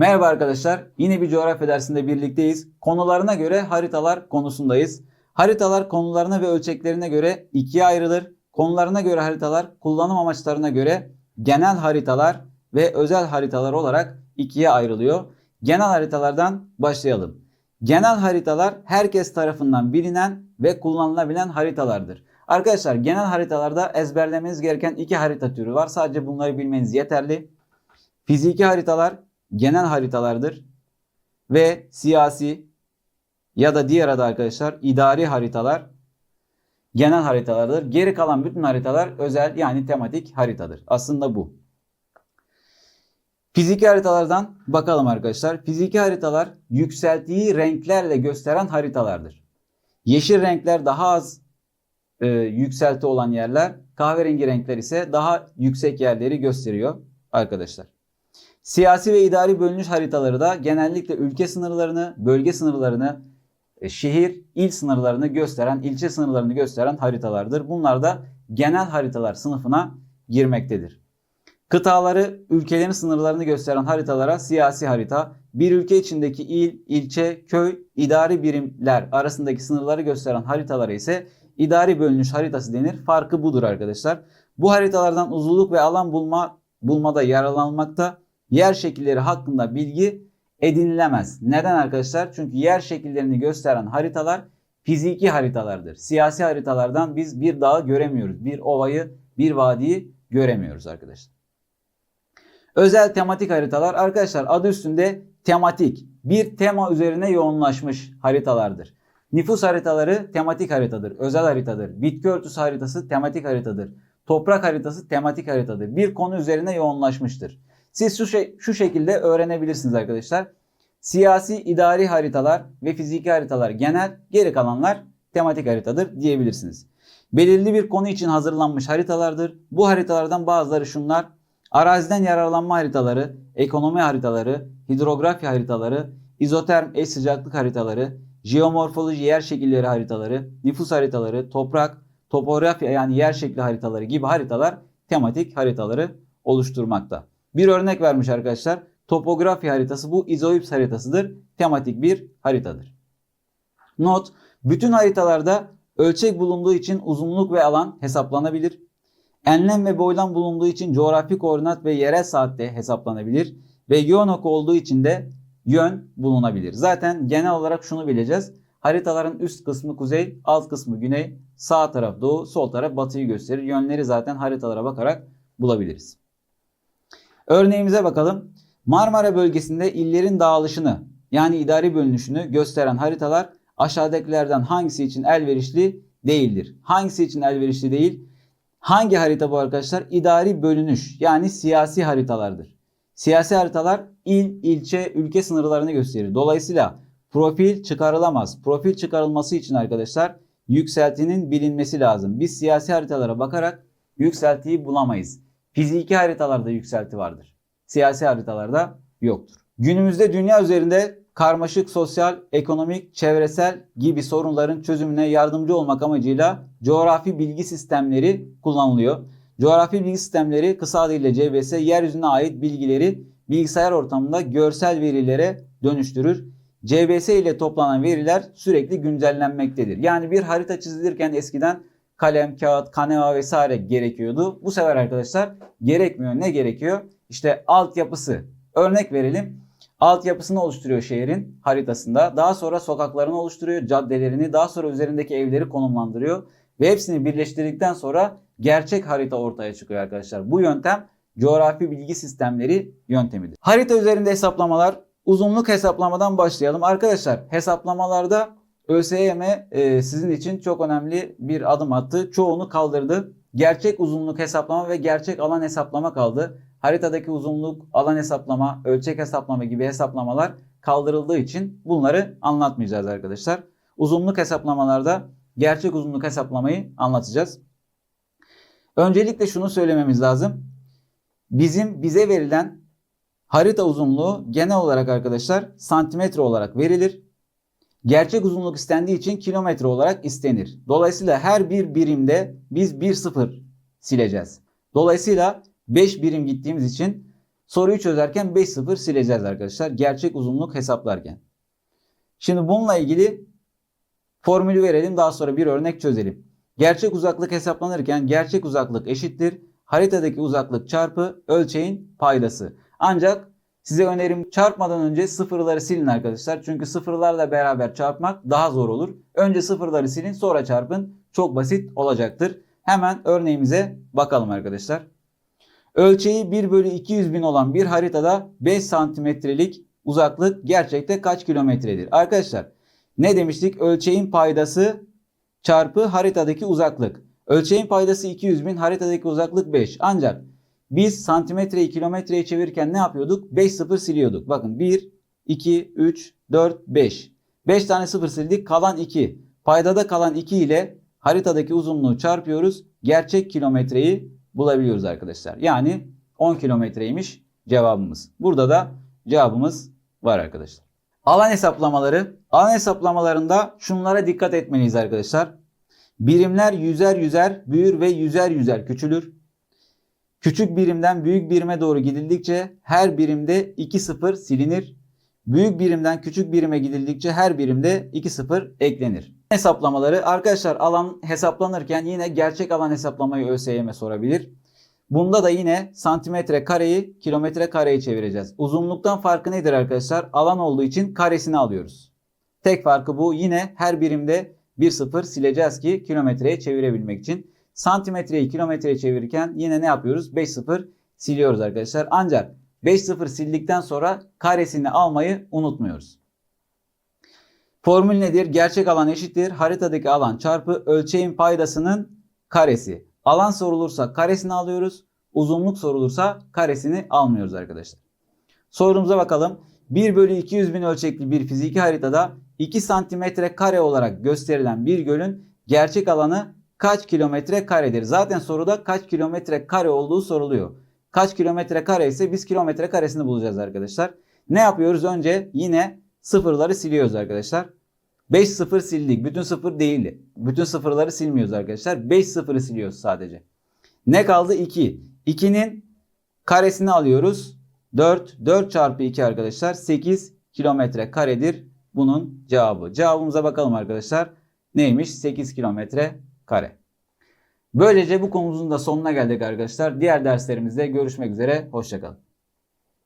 Merhaba arkadaşlar. Yine bir coğrafya dersinde birlikteyiz. Konularına göre haritalar konusundayız. Haritalar konularına ve ölçeklerine göre ikiye ayrılır. Konularına göre haritalar kullanım amaçlarına göre genel haritalar ve özel haritalar olarak ikiye ayrılıyor. Genel haritalardan başlayalım. Genel haritalar herkes tarafından bilinen ve kullanılabilen haritalardır. Arkadaşlar genel haritalarda ezberlemeniz gereken iki harita türü var. Sadece bunları bilmeniz yeterli. Fiziki haritalar genel haritalardır ve siyasi ya da diğer adı arkadaşlar idari haritalar genel haritalardır. Geri kalan bütün haritalar özel yani tematik haritadır. Aslında bu. Fiziki haritalardan bakalım arkadaşlar. Fiziki haritalar yükselttiği renklerle gösteren haritalardır. Yeşil renkler daha az e, yükselti olan yerler, kahverengi renkler ise daha yüksek yerleri gösteriyor arkadaşlar. Siyasi ve idari bölünüş haritaları da genellikle ülke sınırlarını, bölge sınırlarını, e, şehir, il sınırlarını gösteren, ilçe sınırlarını gösteren haritalardır. Bunlar da genel haritalar sınıfına girmektedir. Kıtaları, ülkelerin sınırlarını gösteren haritalara siyasi harita, bir ülke içindeki il, ilçe, köy, idari birimler arasındaki sınırları gösteren haritalara ise idari bölünüş haritası denir. Farkı budur arkadaşlar. Bu haritalardan uzunluk ve alan bulma bulmada yararlanmakta yer şekilleri hakkında bilgi edinilemez. Neden arkadaşlar? Çünkü yer şekillerini gösteren haritalar fiziki haritalardır. Siyasi haritalardan biz bir dağı göremiyoruz. Bir ovayı, bir vadiyi göremiyoruz arkadaşlar. Özel tematik haritalar arkadaşlar adı üstünde tematik. Bir tema üzerine yoğunlaşmış haritalardır. Nüfus haritaları tematik haritadır, özel haritadır. Bitki örtüsü haritası tematik haritadır. Toprak haritası tematik haritadır. Bir konu üzerine yoğunlaşmıştır. Siz şu, şey, şu şekilde öğrenebilirsiniz arkadaşlar. Siyasi idari haritalar ve fiziki haritalar genel, geri kalanlar tematik haritadır diyebilirsiniz. Belirli bir konu için hazırlanmış haritalardır. Bu haritalardan bazıları şunlar. Araziden yararlanma haritaları, ekonomi haritaları, hidrografi haritaları, izoterm eş sıcaklık haritaları, jeomorfoloji yer şekilleri haritaları, nüfus haritaları, toprak, topografya yani yer şekli haritaları gibi haritalar tematik haritaları oluşturmakta. Bir örnek vermiş arkadaşlar. Topografi haritası bu izoips haritasıdır. Tematik bir haritadır. Not. Bütün haritalarda ölçek bulunduğu için uzunluk ve alan hesaplanabilir. Enlem ve boylam bulunduğu için coğrafi koordinat ve yerel saatte hesaplanabilir. Ve yön oku olduğu için de yön bulunabilir. Zaten genel olarak şunu bileceğiz. Haritaların üst kısmı kuzey, alt kısmı güney, sağ taraf doğu, sol taraf batıyı gösterir. Yönleri zaten haritalara bakarak bulabiliriz. Örneğimize bakalım. Marmara bölgesinde illerin dağılışını yani idari bölünüşünü gösteren haritalar aşağıdakilerden hangisi için elverişli değildir? Hangisi için elverişli değil? Hangi harita bu arkadaşlar? İdari bölünüş yani siyasi haritalardır. Siyasi haritalar il, ilçe, ülke sınırlarını gösterir. Dolayısıyla profil çıkarılamaz. Profil çıkarılması için arkadaşlar yükseltinin bilinmesi lazım. Biz siyasi haritalara bakarak yükseltiyi bulamayız. Fiziki haritalarda yükselti vardır. Siyasi haritalarda yoktur. Günümüzde dünya üzerinde karmaşık sosyal, ekonomik, çevresel gibi sorunların çözümüne yardımcı olmak amacıyla coğrafi bilgi sistemleri kullanılıyor. Coğrafi bilgi sistemleri kısa adıyla CBS yeryüzüne ait bilgileri bilgisayar ortamında görsel verilere dönüştürür. CBS ile toplanan veriler sürekli güncellenmektedir. Yani bir harita çizilirken eskiden kalem, kağıt, kaneva vesaire gerekiyordu. Bu sefer arkadaşlar gerekmiyor. Ne gerekiyor? İşte altyapısı. Örnek verelim. Altyapısını oluşturuyor şehrin haritasında. Daha sonra sokaklarını oluşturuyor, caddelerini, daha sonra üzerindeki evleri konumlandırıyor. Ve hepsini birleştirdikten sonra gerçek harita ortaya çıkıyor arkadaşlar. Bu yöntem coğrafi bilgi sistemleri yöntemidir. Harita üzerinde hesaplamalar, uzunluk hesaplamadan başlayalım. Arkadaşlar hesaplamalarda ÖSYM e, sizin için çok önemli bir adım attı. Çoğunu kaldırdı. Gerçek uzunluk hesaplama ve gerçek alan hesaplama kaldı. Haritadaki uzunluk, alan hesaplama, ölçek hesaplama gibi hesaplamalar kaldırıldığı için bunları anlatmayacağız arkadaşlar. Uzunluk hesaplamalarda gerçek uzunluk hesaplamayı anlatacağız. Öncelikle şunu söylememiz lazım. Bizim bize verilen harita uzunluğu genel olarak arkadaşlar santimetre olarak verilir. Gerçek uzunluk istendiği için kilometre olarak istenir. Dolayısıyla her bir birimde biz bir sıfır sileceğiz. Dolayısıyla 5 birim gittiğimiz için soruyu çözerken 5-0 sileceğiz arkadaşlar. Gerçek uzunluk hesaplarken. Şimdi bununla ilgili formülü verelim daha sonra bir örnek çözelim. Gerçek uzaklık hesaplanırken gerçek uzaklık eşittir haritadaki uzaklık çarpı ölçeğin paydası. Ancak size önerim çarpmadan önce sıfırları silin arkadaşlar. Çünkü sıfırlarla beraber çarpmak daha zor olur. Önce sıfırları silin sonra çarpın. Çok basit olacaktır. Hemen örneğimize bakalım arkadaşlar. Ölçeği 1 bölü 200 bin olan bir haritada 5 santimetrelik uzaklık gerçekte kaç kilometredir? Arkadaşlar ne demiştik? Ölçeğin paydası çarpı haritadaki uzaklık. Ölçeğin paydası 200 bin, haritadaki uzaklık 5. Ancak biz santimetreyi kilometreye çevirirken ne yapıyorduk? 5 sıfır siliyorduk. Bakın 1, 2, 3, 4, 5. 5 tane sıfır sildik kalan 2. Paydada kalan 2 ile haritadaki uzunluğu çarpıyoruz. Gerçek kilometreyi bulabiliyoruz arkadaşlar. Yani 10 kilometreymiş cevabımız. Burada da cevabımız var arkadaşlar. Alan hesaplamaları. Alan hesaplamalarında şunlara dikkat etmeliyiz arkadaşlar. Birimler yüzer yüzer büyür ve yüzer yüzer küçülür. Küçük birimden büyük birime doğru gidildikçe her birimde 2 sıfır silinir. Büyük birimden küçük birime gidildikçe her birimde 2 sıfır eklenir. Hesaplamaları arkadaşlar alan hesaplanırken yine gerçek alan hesaplamayı ÖSYM sorabilir. Bunda da yine santimetre kareyi kilometre kareye çevireceğiz. Uzunluktan farkı nedir arkadaşlar? Alan olduğu için karesini alıyoruz. Tek farkı bu. Yine her birimde bir sıfır sileceğiz ki kilometreye çevirebilmek için. Santimetreyi kilometreye çevirirken yine ne yapıyoruz? 5 sıfır siliyoruz arkadaşlar. Ancak 5 sıfır sildikten sonra karesini almayı unutmuyoruz. Formül nedir? Gerçek alan eşittir. Haritadaki alan çarpı ölçeğin paydasının karesi. Alan sorulursa karesini alıyoruz. Uzunluk sorulursa karesini almıyoruz arkadaşlar. Sorumuza bakalım. 1 bölü 200 bin ölçekli bir fiziki haritada 2 santimetre kare olarak gösterilen bir gölün gerçek alanı kaç kilometre karedir? Zaten soruda kaç kilometre kare olduğu soruluyor. Kaç kilometre kare ise biz kilometre karesini bulacağız arkadaşlar. Ne yapıyoruz? Önce yine sıfırları siliyoruz arkadaşlar. 5 sıfır sildik. Bütün sıfır değildi. Bütün sıfırları silmiyoruz arkadaşlar. 5 sıfırı siliyoruz sadece. Ne kaldı? 2. 2'nin karesini alıyoruz. 4. 4 çarpı 2 arkadaşlar. 8 kilometre karedir. Bunun cevabı. Cevabımıza bakalım arkadaşlar. Neymiş? 8 kilometre kare. Böylece bu konumuzun da sonuna geldik arkadaşlar. Diğer derslerimizde görüşmek üzere. Hoşçakalın.